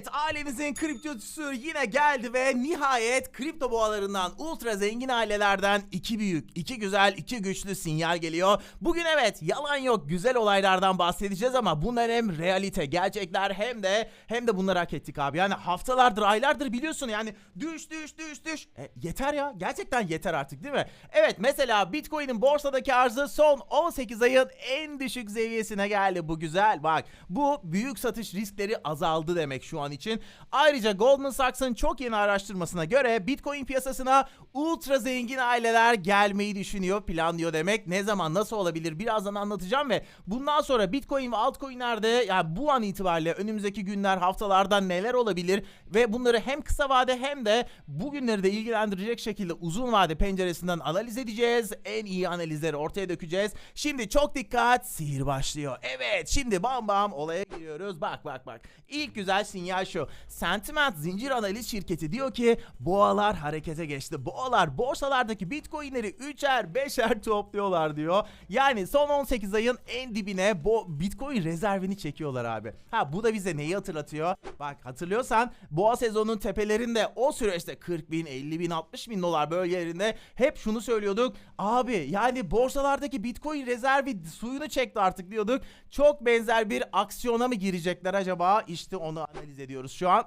Evet, ailemizin kriptocusu yine geldi ve nihayet kripto boğalarından ultra zengin ailelerden iki büyük, iki güzel, iki güçlü sinyal geliyor. Bugün evet, yalan yok, güzel olaylardan bahsedeceğiz ama bunlar hem realite, gerçekler hem de hem de bunları hak ettik abi. Yani haftalardır, aylardır biliyorsun yani düş düş düş düş. E, yeter ya, gerçekten yeter artık değil mi? Evet, mesela Bitcoin'in borsadaki arzı son 18 ayın en düşük seviyesine geldi. Bu güzel bak. Bu büyük satış riskleri azaldı demek şu an için. Ayrıca Goldman Sachs'ın çok yeni araştırmasına göre Bitcoin piyasasına ultra zengin aileler gelmeyi düşünüyor, planlıyor demek. Ne zaman nasıl olabilir birazdan anlatacağım ve bundan sonra Bitcoin ve altcoin'lerde yani bu an itibariyle önümüzdeki günler, haftalarda neler olabilir ve bunları hem kısa vade hem de bugünleri de ilgilendirecek şekilde uzun vade penceresinden analiz edeceğiz. En iyi analizleri ortaya dökeceğiz. Şimdi çok dikkat, sihir başlıyor. Evet, şimdi bam bam olaya giriyoruz. Bak bak bak. İlk güzel sinyal şu. Sentiment zincir analiz şirketi diyor ki boğalar harekete geçti. Boğalar borsalardaki bitcoinleri 3'er 5'er topluyorlar diyor. Yani son 18 ayın en dibine bu bitcoin rezervini çekiyorlar abi. Ha bu da bize neyi hatırlatıyor? Bak hatırlıyorsan boğa sezonunun tepelerinde o süreçte 40 bin, 50 bin, 60 bin dolar bölgelerinde hep şunu söylüyorduk. Abi yani borsalardaki bitcoin rezervi suyunu çekti artık diyorduk. Çok benzer bir aksiyona mı girecekler acaba? İşte onu analiz ediyoruz şu an.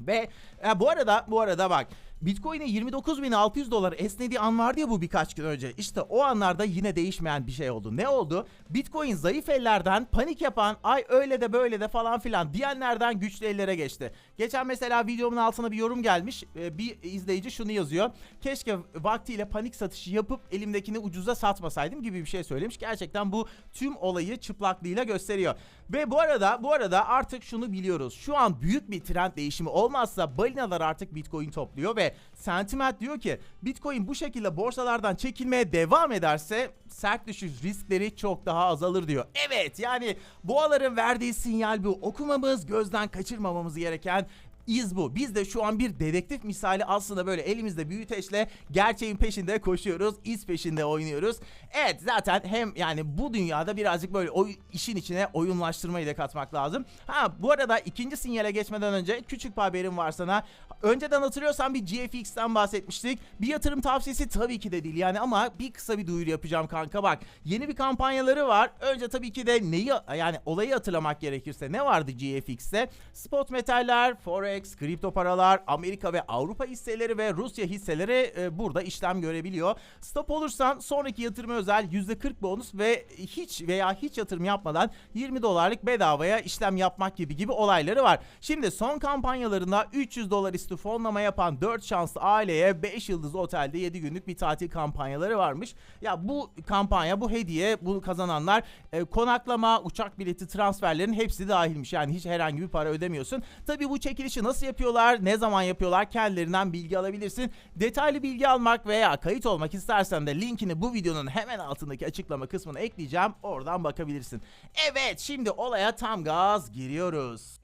Ve e, bu arada bu arada bak Bitcoin'e 29.600 dolar esnediği an vardı ya bu birkaç gün önce. İşte o anlarda yine değişmeyen bir şey oldu. Ne oldu? Bitcoin zayıf ellerden panik yapan ay öyle de böyle de falan filan diyenlerden güçlü ellere geçti. Geçen mesela videomun altına bir yorum gelmiş. Ee, bir izleyici şunu yazıyor. Keşke vaktiyle panik satışı yapıp elimdekini ucuza satmasaydım gibi bir şey söylemiş. Gerçekten bu tüm olayı çıplaklığıyla gösteriyor. Ve bu arada bu arada artık şunu biliyoruz. Şu an büyük bir trend değişimi olmazsa balinalar artık Bitcoin topluyor ve Sentiment diyor ki Bitcoin bu şekilde borsalardan çekilmeye devam ederse sert düşüş riskleri çok daha azalır diyor. Evet yani boğaların verdiği sinyal bu. Okumamız, gözden kaçırmamamız gereken iz bu. Biz de şu an bir dedektif misali aslında böyle elimizde büyüteçle gerçeğin peşinde koşuyoruz. iz peşinde oynuyoruz. Evet zaten hem yani bu dünyada birazcık böyle o işin içine oyunlaştırmayı da katmak lazım. Ha bu arada ikinci sinyale geçmeden önce küçük bir haberim var sana. Önceden hatırlıyorsan bir GFX'ten bahsetmiştik. Bir yatırım tavsiyesi tabii ki de değil yani ama bir kısa bir duyuru yapacağım kanka bak. Yeni bir kampanyaları var. Önce tabii ki de neyi yani olayı hatırlamak gerekirse ne vardı GFX'te? Spot metaller, forex, kripto paralar, Amerika ve Avrupa hisseleri ve Rusya hisseleri e, burada işlem görebiliyor. Stop olursan sonraki yatırıma özel %40 bonus ve hiç veya hiç yatırım yapmadan 20 dolarlık bedavaya işlem yapmak gibi gibi olayları var. Şimdi son kampanyalarında 300 dolar üstü fonlama yapan 4 şanslı aileye 5 yıldızlı otelde 7 günlük bir tatil kampanyaları varmış. Ya bu kampanya, bu hediye, bunu kazananlar e, konaklama, uçak bileti, transferlerin hepsi dahilmiş. Yani hiç herhangi bir para ödemiyorsun. Tabii bu nasıl yapıyorlar, ne zaman yapıyorlar kendilerinden bilgi alabilirsin. Detaylı bilgi almak veya kayıt olmak istersen de linkini bu videonun hemen altındaki açıklama kısmına ekleyeceğim. Oradan bakabilirsin. Evet şimdi olaya tam gaz giriyoruz.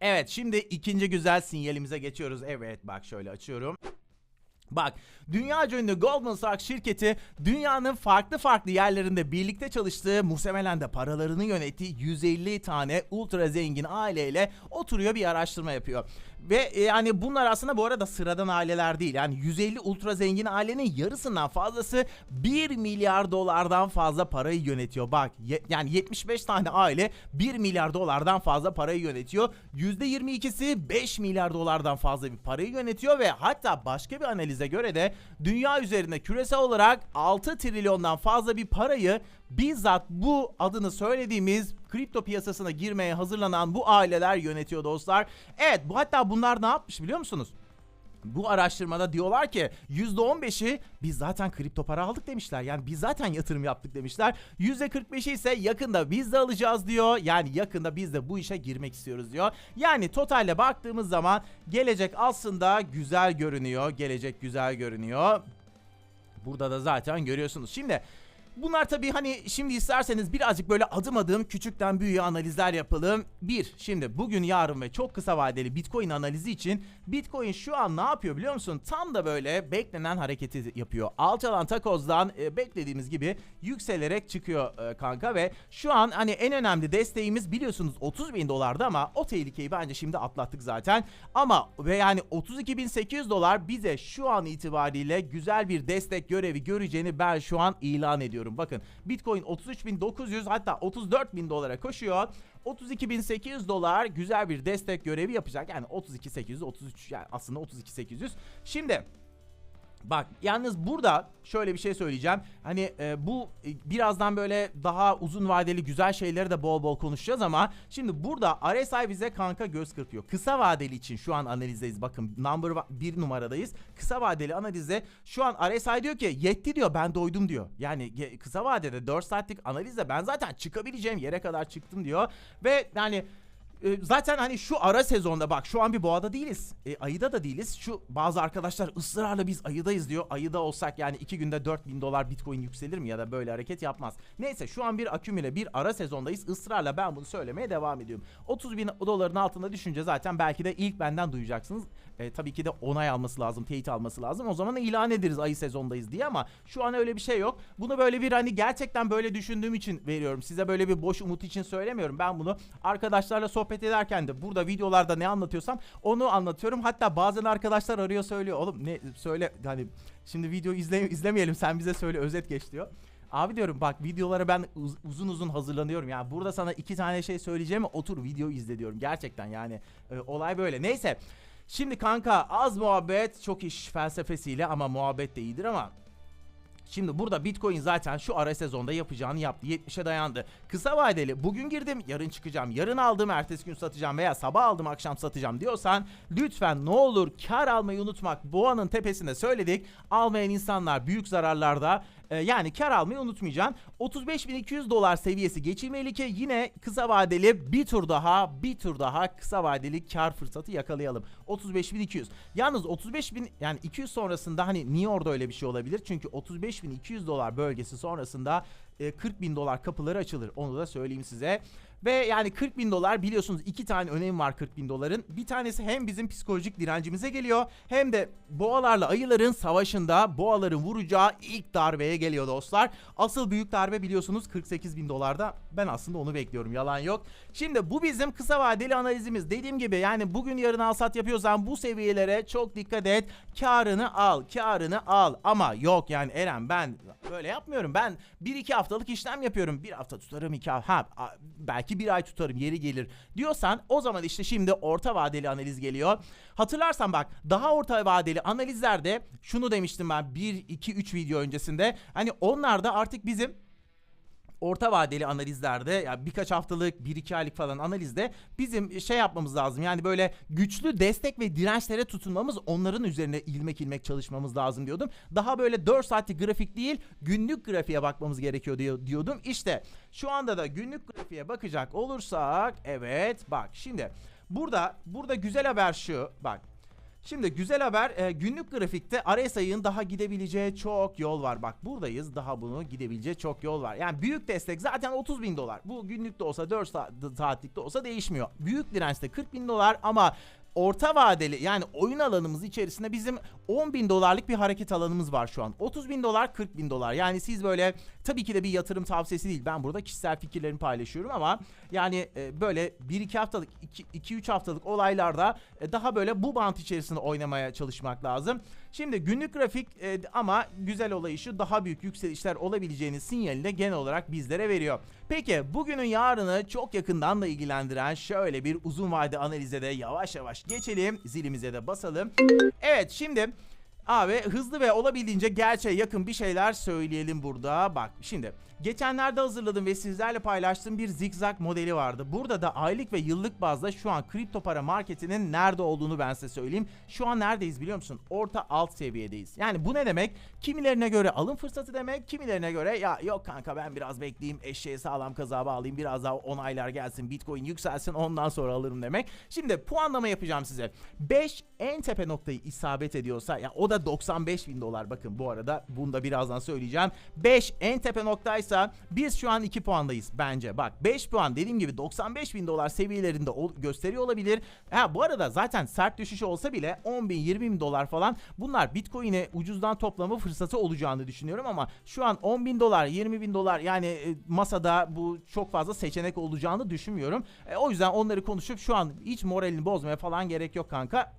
Evet şimdi ikinci güzel sinyalimize geçiyoruz. Evet bak şöyle açıyorum. Bak dünya ünlü Goldman Sachs şirketi dünyanın farklı farklı yerlerinde birlikte çalıştığı muhtemelen de paralarını yönettiği 150 tane ultra zengin aileyle oturuyor bir araştırma yapıyor. Ve e, yani bunlar aslında bu arada sıradan aileler değil. Yani 150 ultra zengin ailenin yarısından fazlası 1 milyar dolardan fazla parayı yönetiyor. Bak yani 75 tane aile 1 milyar dolardan fazla parayı yönetiyor. %22'si 5 milyar dolardan fazla bir parayı yönetiyor ve hatta başka bir analize göre de dünya üzerinde küresel olarak 6 trilyondan fazla bir parayı bizzat bu adını söylediğimiz kripto piyasasına girmeye hazırlanan bu aileler yönetiyor dostlar. Evet bu hatta bunlar ne yapmış biliyor musunuz? Bu araştırmada diyorlar ki %15'i biz zaten kripto para aldık demişler. Yani biz zaten yatırım yaptık demişler. %45'i ise yakında biz de alacağız diyor. Yani yakında biz de bu işe girmek istiyoruz diyor. Yani totalle baktığımız zaman gelecek aslında güzel görünüyor. Gelecek güzel görünüyor. Burada da zaten görüyorsunuz. Şimdi Bunlar tabii hani şimdi isterseniz birazcık böyle adım adım küçükten büyüğe analizler yapalım. Bir, şimdi bugün yarın ve çok kısa vadeli Bitcoin analizi için Bitcoin şu an ne yapıyor biliyor musun? Tam da böyle beklenen hareketi yapıyor. Alçalan takozdan e, beklediğimiz gibi yükselerek çıkıyor e, kanka ve şu an hani en önemli desteğimiz biliyorsunuz 30 bin dolardı ama o tehlikeyi bence şimdi atlattık zaten. Ama ve yani 32.800 dolar bize şu an itibariyle güzel bir destek görevi göreceğini ben şu an ilan ediyorum. Bakın Bitcoin 33.900 hatta 34.000 dolara koşuyor. 32.800 dolar güzel bir destek görevi yapacak. Yani 32.800 33 yani aslında 32.800. Şimdi Bak yalnız burada şöyle bir şey söyleyeceğim. Hani e, bu e, birazdan böyle daha uzun vadeli güzel şeyleri de bol bol konuşacağız ama şimdi burada RSI bize kanka göz kırpıyor. Kısa vadeli için şu an analizdeyiz. Bakın number 1 numaradayız. Kısa vadeli analizde şu an RSI diyor ki yetti diyor ben doydum diyor. Yani kısa vadede 4 saatlik analizde ben zaten çıkabileceğim yere kadar çıktım diyor. Ve yani e, Zaten hani şu ara sezonda bak şu an bir boğada değiliz. E, ayıda da değiliz. Şu bazı arkadaşlar ısrarla biz ayıdayız diyor. Ayıda olsak yani iki günde 4000 dolar bitcoin yükselir mi ya da böyle hareket yapmaz. Neyse şu an bir akümüle bir ara sezondayız. Israrla ben bunu söylemeye devam ediyorum. 30 bin doların altında düşünce zaten belki de ilk benden duyacaksınız. E, tabii ki de onay alması lazım, teyit alması lazım. O zaman ilan ederiz ayı sezondayız diye ama şu an öyle bir şey yok. Bunu böyle bir hani gerçekten böyle düşündüğüm için veriyorum. Size böyle bir boş umut için söylemiyorum. Ben bunu arkadaşlarla sohbet ederken de burada videolarda ne anlatıyorsam onu anlatıyorum. Hatta bazen arkadaşlar arıyor söylüyor. Oğlum ne söyle hani şimdi video izle, izlemeyelim sen bize söyle özet geç diyor. Abi diyorum bak videolara ben uz- uzun uzun hazırlanıyorum. Yani burada sana iki tane şey söyleyeceğim otur video izle diyorum. Gerçekten yani e, olay böyle. Neyse. Şimdi kanka az muhabbet çok iş felsefesiyle ama muhabbet de iyidir ama Şimdi burada Bitcoin zaten şu ara sezonda yapacağını yaptı. 70'e dayandı. Kısa vadeli bugün girdim yarın çıkacağım. Yarın aldım ertesi gün satacağım veya sabah aldım akşam satacağım diyorsan lütfen ne olur kar almayı unutmak. Boğanın tepesinde söyledik. Almayan insanlar büyük zararlarda e, yani kar almayı unutmayacaksın. 35.200 dolar seviyesi geçilmeli ki yine kısa vadeli bir tur daha bir tur daha kısa vadeli kar fırsatı yakalayalım. 35.200. Yalnız 35.000 yani 200 sonrasında hani niye orada öyle bir şey olabilir? Çünkü 35.200 dolar bölgesi sonrasında e, 40 bin dolar kapıları açılır. Onu da söyleyeyim size. Ve yani 40 bin dolar biliyorsunuz iki tane önemi var 40 bin doların. Bir tanesi hem bizim psikolojik direncimize geliyor hem de boğalarla ayıların savaşında boğaların vuracağı ilk darbeye geliyor dostlar. Asıl büyük darbe biliyorsunuz 48 bin dolarda. Ben aslında onu bekliyorum yalan yok. Şimdi bu bizim kısa vadeli analizimiz. Dediğim gibi yani bugün yarın al sat yapıyorsan bu seviyelere çok dikkat et. Karını al, karını al. Ama yok yani Eren ben böyle yapmıyorum. Ben 1-2 haftalık işlem yapıyorum. Bir hafta tutarım, iki hafta. Ha, a- belki bir ay tutarım yeri gelir diyorsan o zaman işte şimdi orta vadeli analiz geliyor. Hatırlarsan bak daha orta vadeli analizlerde şunu demiştim ben 1-2-3 video öncesinde. Hani onlarda artık bizim orta vadeli analizlerde ya birkaç haftalık, bir iki aylık falan analizde bizim şey yapmamız lazım. Yani böyle güçlü destek ve dirençlere tutunmamız, onların üzerine ilmek ilmek çalışmamız lazım diyordum. Daha böyle 4 saatlik grafik değil, günlük grafiğe bakmamız gerekiyor diyor, diyordum. İşte şu anda da günlük grafiğe bakacak olursak evet bak şimdi burada burada güzel haber şu bak Şimdi güzel haber e, günlük grafikte RSI'ın daha gidebileceği çok yol var. Bak buradayız daha bunu gidebileceği çok yol var. Yani büyük destek zaten 30 bin dolar. Bu günlük de olsa 4 saat, saatlik de olsa değişmiyor. Büyük dirençte 40 bin dolar ama orta vadeli yani oyun alanımız içerisinde bizim 10 bin dolarlık bir hareket alanımız var şu an. 30 bin dolar 40 bin dolar yani siz böyle tabii ki de bir yatırım tavsiyesi değil ben burada kişisel fikirlerimi paylaşıyorum ama yani e, böyle 1-2 haftalık 2-3 haftalık olaylarda e, daha böyle bu bant içerisinde oynamaya çalışmak lazım. Şimdi günlük grafik e, ama güzel olayı şu daha büyük yükselişler olabileceğini sinyalini de genel olarak bizlere veriyor. Peki bugünün yarını çok yakından da ilgilendiren şöyle bir uzun vade analize de yavaş yavaş geçelim. Zilimize de basalım. Evet şimdi Abi hızlı ve olabildiğince gerçeğe yakın bir şeyler söyleyelim burada. Bak şimdi geçenlerde hazırladığım ve sizlerle paylaştığım bir zigzag modeli vardı. Burada da aylık ve yıllık bazda şu an kripto para marketinin nerede olduğunu ben size söyleyeyim. Şu an neredeyiz biliyor musun? Orta alt seviyedeyiz. Yani bu ne demek? Kimilerine göre alım fırsatı demek, kimilerine göre ya yok kanka ben biraz bekleyeyim, eşeğe sağlam kaza bağlayayım, biraz daha onaylar gelsin, bitcoin yükselsin ondan sonra alırım demek. Şimdi puanlama yapacağım size. 5 en tepe noktayı isabet ediyorsa ya o da 95 bin dolar bakın bu arada bunu da birazdan söyleyeceğim. 5 en tepe noktaysa biz şu an 2 puandayız bence. Bak 5 puan dediğim gibi 95 bin dolar seviyelerinde gösteriyor olabilir. Ha bu arada zaten sert düşüş olsa bile 10 bin 20 bin dolar falan bunlar bitcoin'i ucuzdan toplama fırsatı olacağını düşünüyorum ama şu an 10 bin dolar 20 bin dolar yani e, masada bu çok fazla seçenek olacağını düşünmüyorum. E, o yüzden onları konuşup şu an hiç moralini bozmaya falan gerek yok kanka.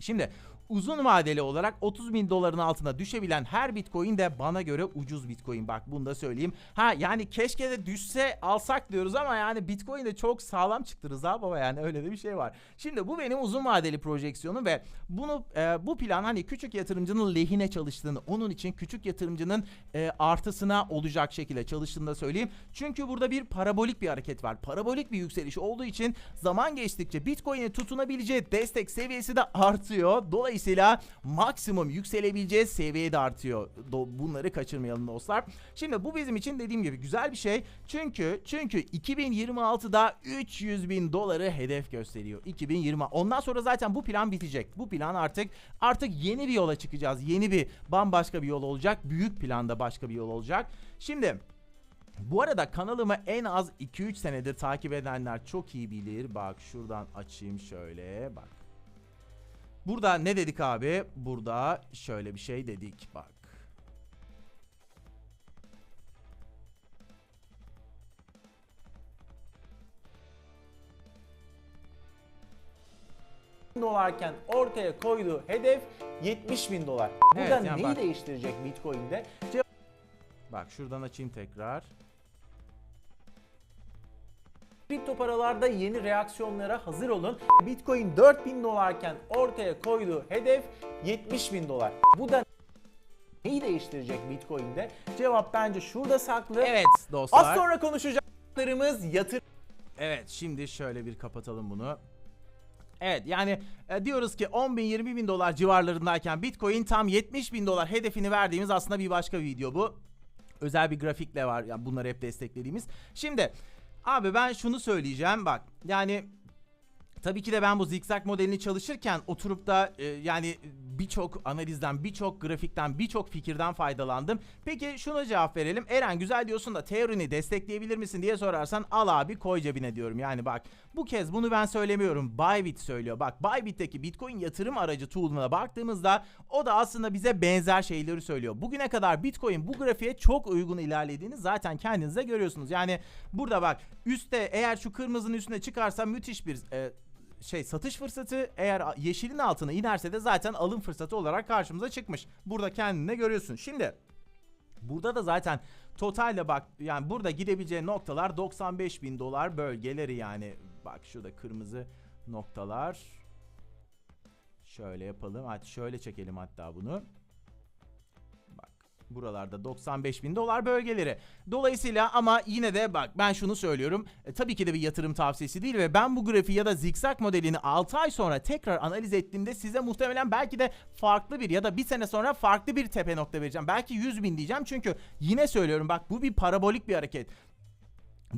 Şimdi uzun vadeli olarak 30 bin doların altına düşebilen her bitcoin de bana göre ucuz bitcoin. Bak bunu da söyleyeyim. Ha yani keşke de düşse alsak diyoruz ama yani bitcoin de çok sağlam çıktı Rıza baba yani öyle de bir şey var. Şimdi bu benim uzun vadeli projeksiyonum ve bunu e, bu plan hani küçük yatırımcının lehine çalıştığını onun için küçük yatırımcının e, artısına olacak şekilde çalıştığını da söyleyeyim. Çünkü burada bir parabolik bir hareket var. Parabolik bir yükseliş olduğu için zaman geçtikçe Bitcoin'e tutunabileceği destek seviyesi de artıyor. Dolayısıyla maksimum yükselebileceği seviye de artıyor. Do- bunları kaçırmayalım dostlar. Şimdi bu bizim için dediğim gibi güzel bir şey. Çünkü çünkü 2026'da 300 bin doları hedef gösteriyor. 2020. Ondan sonra zaten bu plan bitecek. Bu plan artık artık yeni bir yola çıkacağız. Yeni bir bambaşka bir yol olacak. Büyük planda başka bir yol olacak. Şimdi bu arada kanalımı en az 2-3 senedir takip edenler çok iyi bilir. Bak şuradan açayım şöyle bak. Burada ne dedik abi? Burada şöyle bir şey dedik bak. dolarken ortaya koyduğu hedef 70 bin dolar. Burada Evet, yani neyi bak- değiştirecek Bitcoin'de? Bak şuradan açayım tekrar. Kripto paralarda yeni reaksiyonlara hazır olun. Bitcoin 4000 dolarken ortaya koyduğu hedef 70 bin dolar. Bu da neyi değiştirecek Bitcoin'de? Cevap bence şurada saklı. Evet dostlar. Az sonra konuşacaklarımız yatır. Evet şimdi şöyle bir kapatalım bunu. Evet yani e, diyoruz ki 10 bin 20 bin dolar civarlarındayken Bitcoin tam 70 bin dolar hedefini verdiğimiz aslında bir başka video bu. Özel bir grafikle var yani bunları hep desteklediğimiz. Şimdi abi ben şunu söyleyeceğim bak yani Tabii ki de ben bu zikzak modelini çalışırken oturup da e, yani birçok analizden, birçok grafikten, birçok fikirden faydalandım. Peki şuna cevap verelim. Eren güzel diyorsun da teorini destekleyebilir misin diye sorarsan al abi koy cebine diyorum. Yani bak bu kez bunu ben söylemiyorum. Bybit söylüyor. Bak Bybit'teki Bitcoin yatırım aracı tool'una baktığımızda o da aslında bize benzer şeyleri söylüyor. Bugüne kadar Bitcoin bu grafiğe çok uygun ilerlediğini zaten kendinize görüyorsunuz. Yani burada bak üstte eğer şu kırmızının üstüne çıkarsa müthiş bir e, şey satış fırsatı eğer yeşilin altına inerse de zaten alım fırsatı olarak karşımıza çıkmış. Burada kendine görüyorsun. Şimdi burada da zaten totalde bak yani burada gidebileceği noktalar 95 bin dolar bölgeleri yani bak şurada kırmızı noktalar. Şöyle yapalım. Hadi şöyle çekelim hatta bunu. Bak buralarda 95 bin dolar bölgeleri. Dolayısıyla ama yine de bak ben şunu söylüyorum. E, tabii ki de bir yatırım tavsiyesi değil ve ben bu grafiği ya da zikzak modelini 6 ay sonra tekrar analiz ettiğimde size muhtemelen belki de farklı bir ya da bir sene sonra farklı bir tepe nokta vereceğim. Belki 100 bin diyeceğim çünkü yine söylüyorum bak bu bir parabolik bir hareket.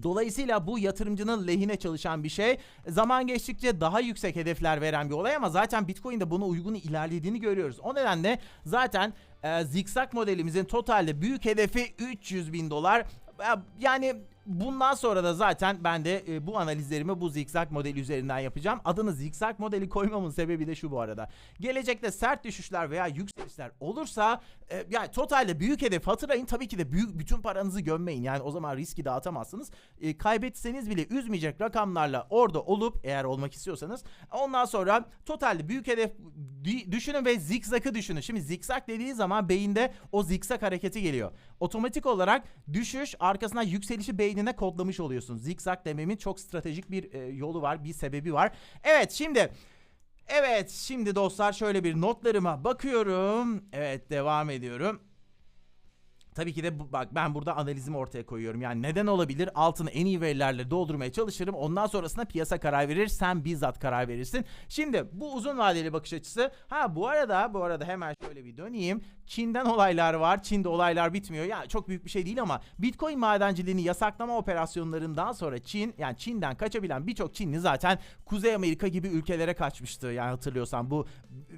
Dolayısıyla bu yatırımcının lehine çalışan bir şey. Zaman geçtikçe daha yüksek hedefler veren bir olay ama zaten Bitcoin'de buna uygun ilerlediğini görüyoruz. O nedenle zaten e, zikzak modelimizin totalde büyük hedefi 300 bin dolar. E, Yani bundan sonra da zaten ben de e, bu analizlerimi bu zikzak modeli üzerinden yapacağım. Adını zikzak modeli koymamın sebebi de şu bu arada. Gelecekte sert düşüşler veya yükselişler olursa e, yani totalde büyük hedef hatırlayın tabii ki de büyük bütün paranızı gömmeyin. Yani o zaman riski dağıtamazsınız. E, kaybetseniz bile üzmeyecek rakamlarla orada olup eğer olmak istiyorsanız ondan sonra totalde büyük hedef düşünün ve zikzakı düşünün. Şimdi zikzak dediği zaman beyinde o zikzak hareketi geliyor. Otomatik olarak düşüş arkasından yükselişi beynine kodlamış oluyorsun. Zikzak dememin çok stratejik bir e, yolu var, bir sebebi var. Evet şimdi Evet şimdi dostlar şöyle bir notlarıma bakıyorum. Evet devam ediyorum. Tabii ki de bu, bak ben burada analizimi ortaya koyuyorum. Yani neden olabilir? Altını en iyi verilerle doldurmaya çalışırım. Ondan sonrasında piyasa karar verir. Sen bizzat karar verirsin. Şimdi bu uzun vadeli bakış açısı. Ha bu arada bu arada hemen şöyle bir döneyim. Çin'den olaylar var. Çin'de olaylar bitmiyor. Yani çok büyük bir şey değil ama Bitcoin madenciliğini yasaklama operasyonlarından sonra Çin yani Çin'den kaçabilen birçok Çinli zaten Kuzey Amerika gibi ülkelere kaçmıştı. Yani hatırlıyorsan bu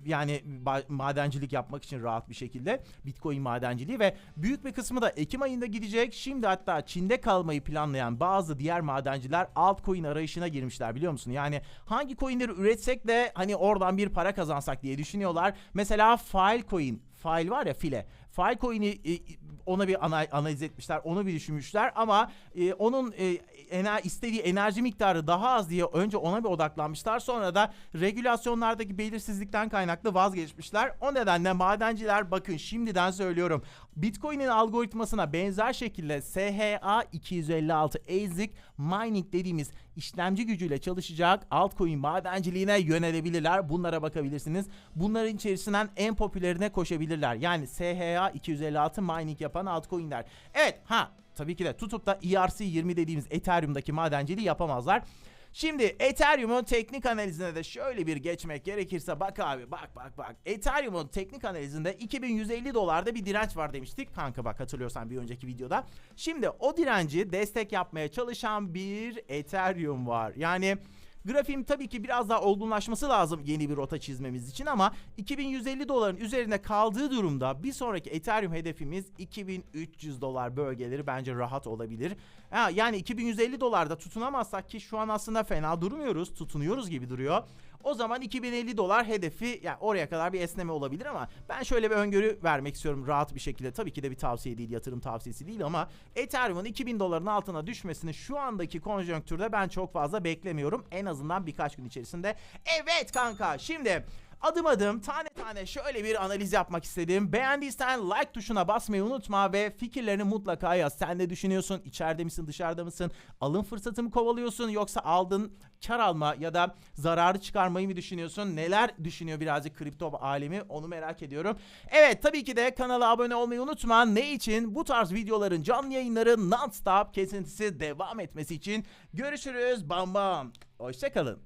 yani madencilik yapmak için rahat bir şekilde Bitcoin madenciliği ve büyük bir kısmı da Ekim ayında gidecek. Şimdi hatta Çin'de kalmayı planlayan bazı diğer madenciler altcoin arayışına girmişler biliyor musun? Yani hangi coinleri üretsek de hani oradan bir para kazansak diye düşünüyorlar. Mesela Filecoin, File var ya file. Filecoin'i e, ona bir ana- analiz etmişler, onu bir düşünmüşler ama e, onun e, ener- istediği enerji miktarı daha az diye önce ona bir odaklanmışlar. Sonra da regülasyonlardaki belirsizlikten kaynaklı vazgeçmişler. O nedenle madenciler bakın şimdiden söylüyorum. Bitcoin'in algoritmasına benzer şekilde SHA 256 ASIC mining dediğimiz işlemci gücüyle çalışacak altcoin madenciliğine yönelebilirler. Bunlara bakabilirsiniz. Bunların içerisinden en popülerine koşabilirler. Yani SHA 256 mining yapan altcoin'ler. Evet ha tabii ki de tutup da ERC20 dediğimiz Ethereum'daki madenciliği yapamazlar. Şimdi Ethereum'un teknik analizine de şöyle bir geçmek gerekirse bak abi bak bak bak. Ethereum'un teknik analizinde 2150 dolarda bir direnç var demiştik. Kanka bak hatırlıyorsan bir önceki videoda. Şimdi o direnci destek yapmaya çalışan bir Ethereum var. Yani Grafiğim tabii ki biraz daha olgunlaşması lazım yeni bir rota çizmemiz için ama 2150 doların üzerine kaldığı durumda bir sonraki Ethereum hedefimiz 2300 dolar bölgeleri bence rahat olabilir. Ha, yani 2150 dolarda tutunamazsak ki şu an aslında fena durmuyoruz, tutunuyoruz gibi duruyor. O zaman 2050 dolar hedefi yani oraya kadar bir esneme olabilir ama ben şöyle bir öngörü vermek istiyorum rahat bir şekilde. Tabii ki de bir tavsiye değil, yatırım tavsiyesi değil ama Ethereum'un 2000 doların altına düşmesini şu andaki konjonktürde ben çok fazla beklemiyorum. En azından birkaç gün içerisinde. Evet kanka şimdi adım adım tane tane şöyle bir analiz yapmak istedim. Beğendiysen like tuşuna basmayı unutma ve fikirlerini mutlaka yaz. Sen ne düşünüyorsun? İçeride misin, dışarıda mısın? Alım fırsatı mı kovalıyorsun yoksa aldın kar alma ya da zararı çıkarmayı mı düşünüyorsun? Neler düşünüyor birazcık kripto alemi onu merak ediyorum. Evet tabii ki de kanala abone olmayı unutma. Ne için? Bu tarz videoların canlı yayınları non-stop kesintisi devam etmesi için. Görüşürüz. Bam bam. Hoşçakalın.